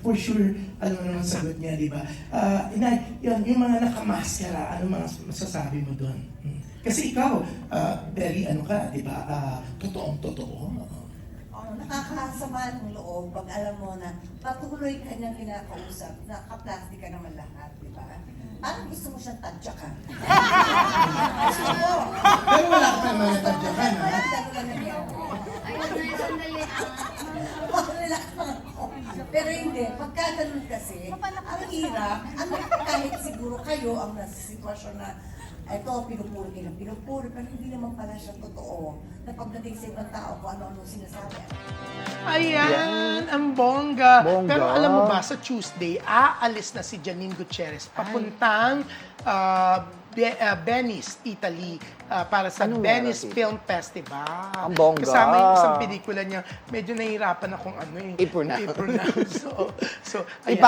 for sure, alam mo naman sagot niya, di ba? Ah, inay, yun, yung mga nakamaskara, ano mga masasabi mo doon? Hmm. Kasi ikaw, ah, very ano ka, di ba? Ah, totoong totoo. Oh, nakakasama ng loob pag alam mo na patuloy ka niyang kinakausap, nakaplastic ka naman lahat, di ba? Parang gusto mo siyang tadyakan. Pero wala ka pa naman natadyakan, ha? Parang gano'n lang nangyari. Ayun na, sandali. Lang ako. Pero hindi, pagka ganun kasi, ang hirap, ang kahit siguro kayo ang nasa sitwasyon na ito, pinupuri kayo ng pinupuri, pero hindi naman pala siya totoo. Na pagdating sa ibang tao, kung ano-ano sinasabi. Ayan, ang bongga. Bongga. Pero alam mo ba, sa Tuesday, aalis na si Janine Gutierrez papuntang ah, Be- ah, Venice, Italy, ah, para sa Anong Venice meron, Film Festival. Ang bongga. Kasama yung isang pelikula niya, medyo nahihirapan akong ano eh. I-pronounce. I-pronounce. so, so, ayan.